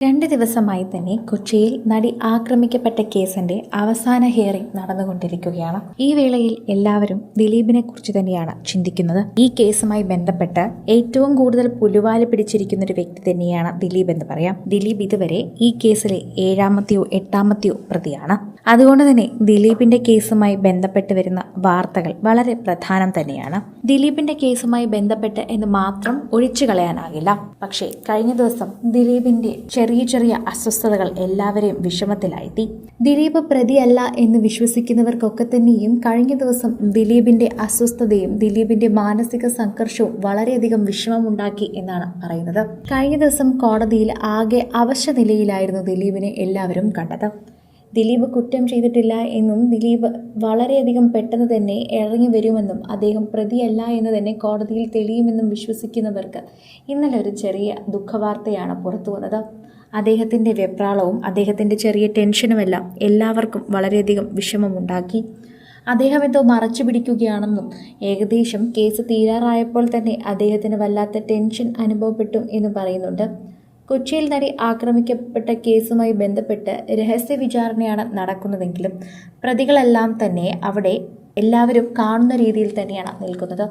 രണ്ട് ദിവസമായി തന്നെ കൊച്ചിയിൽ നടി ആക്രമിക്കപ്പെട്ട കേസിന്റെ അവസാന ഹിയറിംഗ് നടന്നുകൊണ്ടിരിക്കുകയാണ്. ഈ വേളയിൽ എല്ലാവരും ദിലീപിനെ കുറിച്ച് തന്നെയാണ് ചിന്തിക്കുന്നത്. ഈ കേസുമായി ബന്ധപ്പെട്ട് ഏറ്റവും കൂടുതൽ പുലുവാൽ പിടിച്ചിരിക്കുന്ന ഒരു വ്യക്തി തന്നെയാണ് ദിലീപ് എന്ന് പറയാം. ദിലീപ് ഇതുവരെ ഈ കേസിലെ ഏഴാമത്തെയോ എട്ടാമത്തെയോ പ്രതിയാണ്. അതുകൊണ്ട് തന്നെ ദിലീപിന്റെ കേസുമായി ബന്ധപ്പെട്ട് വരുന്ന വാർത്തകൾ വളരെ പ്രധാനം തന്നെയാണ്. ദിലീപിന്റെ കേസുമായി ബന്ധപ്പെട്ട് എന്ന് മാത്രം ഒഴിച്ചു കളയാനാകില്ല പക്ഷേ കഴിഞ്ഞ ദിവസം ദിലീപിന്റെ ചെറിയ ചെറിയ അസ്വസ്ഥതകൾ എല്ലാവരെയും വിഷമത്തിലാഴ്ത്തി. ദിലീപ് പ്രതിയല്ല എന്ന് വിശ്വസിക്കുന്നവർക്കൊക്കെ തന്നെയും കഴിഞ്ഞ ദിവസം ദിലീപിന്റെ അസ്വസ്ഥതയും ദിലീപിന്റെ മാനസിക സംഘർഷവും വളരെയധികം വിഷമമുണ്ടാക്കി എന്നാണ് പറയുന്നത്. കഴിഞ്ഞ ദിവസം കോടതിയിൽ ആകെ അവശ നിലയിലായിരുന്നു ദിലീപിനെ എല്ലാവരും കണ്ടത്. ദിലീപ് കുറ്റം ചെയ്തിട്ടില്ല എന്നും ദിലീപ് വളരെയധികം പെട്ടെന്ന് തന്നെ ഇറങ്ങി വരുമെന്നും അദ്ദേഹം പ്രതിയല്ല എന്ന് തന്നെ കോടതിയിൽ തെളിയുമെന്നും വിശ്വസിക്കുന്നവർക്ക് ഇന്നലെ ഒരു ചെറിയ ദുഃഖവാർത്തയാണ് പുറത്തു വന്നത് അദ്ദേഹത്തിന്റെ വെപ്രാളവും അദ്ദേഹത്തിന്റെ ചെറിയ ടെൻഷനുമെല്ലാം എല്ലാവർക്കും വളരെയധികം വിഷമമുണ്ടാക്കി. അദ്ദേഹം എന്തോ മറച്ചു പിടിക്കുകയാണെന്നും ഏകദേശം കേസ് തീരാറായപ്പോൾ തന്നെ അദ്ദേഹത്തിന് വല്ലാത്ത ടെൻഷൻ അനുഭവപ്പെട്ടു എന്ന് പറയുന്നുണ്ട്. കൊച്ചിയിൽ നടി ആക്രമിക്കപ്പെട്ട കേസുമായി ബന്ധപ്പെട്ട് രഹസ്യ വിചാരണയാണ് നടക്കുന്നതെങ്കിലും പ്രതികളെല്ലാം തന്നെ അവിടെ എല്ലാവരും കാണുന്ന രീതിയിൽ തന്നെയാണ് നിൽക്കുന്നത്.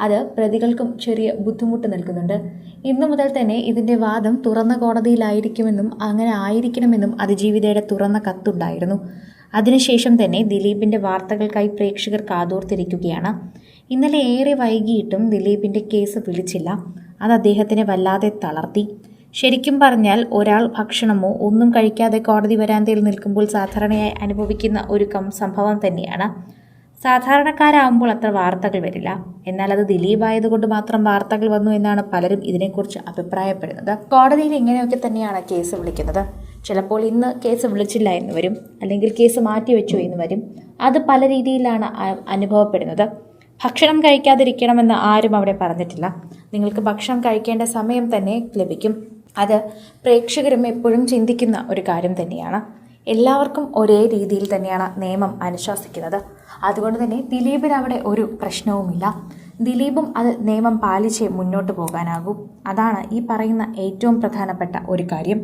അത് പ്രതികൾക്കും ചെറിയ ബുദ്ധിമുട്ട് നൽകുന്നുണ്ട്. ഇന്നു മുതൽ തന്നെ ഇതിന്റെ വാദം തുറന്ന കോടതിയിലായിരിക്കുമെന്നും അങ്ങനെ ആയിരിക്കണമെന്നും അതിജീവിതയുടെ തുറന്ന കത്തുണ്ടായിരുന്നു. അതിനുശേഷം തന്നെ ദിലീപിന്റെ വാർത്തകൾക്കായി പ്രേക്ഷകർ കാതോർത്തിരിക്കുകയാണ്. ഇന്നലെ ഏറെ വൈകിയിട്ടും ദിലീപിന്റെ കേസ് വിളിച്ചില്ല. അത് അദ്ദേഹത്തിനെ വല്ലാതെ തളർത്തി. ശരിക്കും പറഞ്ഞാൽ ഒരാൾ ഭക്ഷണമോ ഒന്നും കഴിക്കാതെ കോടതി വരാന്തയിൽ നിൽക്കുമ്പോൾ സാധാരണയായി അനുഭവിക്കുന്ന ഒരു സംഭവം തന്നെയാണ്. സാധാരണക്കാരാകുമ്പോൾ അത്ര വാർത്തകൾ വരില്ല. എന്നാൽ അത് ദിലീപ് ആയതുകൊണ്ട് മാത്രം വാർത്തകൾ വന്നു എന്നാണ് പലരും ഇതിനെക്കുറിച്ച് അഭിപ്രായപ്പെടുന്നത്. കോടതിയിൽ ഇങ്ങനെയൊക്കെ തന്നെയാണ് കേസ് വിളിക്കുന്നത്. ചിലപ്പോൾ ഇന്ന് കേസ് വിളിച്ചില്ല എന്ന് വരും അല്ലെങ്കിൽ കേസ് മാറ്റിവെച്ചു എന്ന് വരും. അത് പല രീതിയിലാണ് അനുഭവപ്പെടുന്നത്. ഭക്ഷണം കഴിക്കാതിരിക്കണമെന്ന് ആരും അവിടെ പറഞ്ഞിട്ടില്ല. നിങ്ങൾക്ക് ഭക്ഷണം കഴിക്കേണ്ട സമയം തന്നെ ലഭിക്കും. അത് പ്രേക്ഷകരും എപ്പോഴും ചിന്തിക്കുന്ന ഒരു കാര്യം തന്നെയാണ്. എല്ലാവർക്കും ഒരേ രീതിയിൽ തന്നെയാണ് നിയമം അനുശാസിക്കുന്നത്. അതുകൊണ്ട് തന്നെ ദിലീപിന് അവിടെ ഒരു പ്രശ്നവുമില്ല. ദിലീപും അത് നിയമം പാലിച്ചേ മുന്നോട്ട് പോകാനാകൂ. അതാണ് ഈ പറയുന്ന ഏറ്റവും പ്രധാനപ്പെട്ട ഒരു കാര്യം.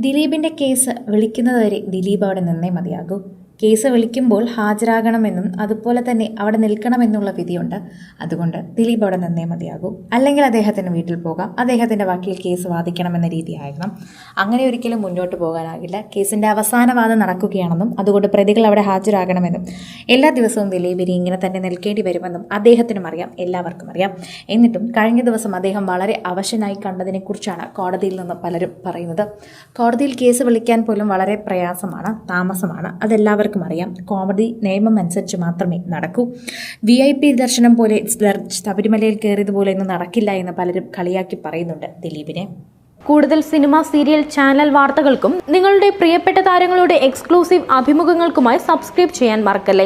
ദിലീപിന്റെ കേസ് വിളിക്കുന്നതുവരെ ദിലീപ് അവിടെ നിന്നേ മതിയാകൂ. കേസ് വിളിക്കുമ്പോൾ ഹാജരാകണമെന്നും അതുപോലെ തന്നെ അവിടെ നിൽക്കണമെന്നുള്ള വിധിയുണ്ട്. അതുകൊണ്ട് ദിലീപ് അവിടെ നിന്നേ മതിയാകൂ. അല്ലെങ്കിൽ അദ്ദേഹത്തിന് വീട്ടിൽ പോകാം. അദ്ദേഹത്തിന്റെ വക്കീൽ കേസ് വാദിക്കണമെന്ന രീതിയായിരുന്നു. അങ്ങനെ ഒരിക്കലും മുന്നോട്ട് പോകാനാകില്ല. കേസിന്റെ അവസാന വാദം നടക്കുകയാണെന്നും അതുകൊണ്ട് പ്രതികൾ അവിടെ ഹാജരാകണമെന്നും എല്ലാ ദിവസവും ദിലീപ് ഇനി ഇങ്ങനെ തന്നെ നിൽക്കേണ്ടി വരുമെന്നും അദ്ദേഹത്തിനും അറിയാം. എല്ലാവർക്കും അറിയാം. എന്നിട്ടും കഴിഞ്ഞ ദിവസം അദ്ദേഹം വളരെ അവശനായി കണ്ടതിനെക്കുറിച്ചാണ് കോടതിയിൽ നിന്ന് പലരും പറയുന്നത്. കോടതിയിൽ കേസ് വിളിക്കാൻ പോലും വളരെ പ്രയാസമാണ് താമസമാണ്. അതെല്ലാവർക്കും അറിയാം. കോടതി നിയമം അനുസരിച്ച് മാത്രമേ നടക്കൂ. വി ഐ പി ദർശനം പോലെ ശബരിമലയിൽ കയറിയതുപോലെ ഒന്നും നടക്കില്ല എന്ന് പലരും കളിയാക്കി പറയുന്നുണ്ട് ദിലീപിനെ. കൂടുതൽ സിനിമ സീരിയൽ ചാനൽ വാർത്തകൾക്കും നിങ്ങളുടെ പ്രിയപ്പെട്ട താരങ്ങളുടെ എക്സ്ക്ലൂസീവ് അഭിമുഖങ്ങൾക്കുമായി സബ്സ്ക്രൈബ് ചെയ്യാൻ മറക്കല്ലേ?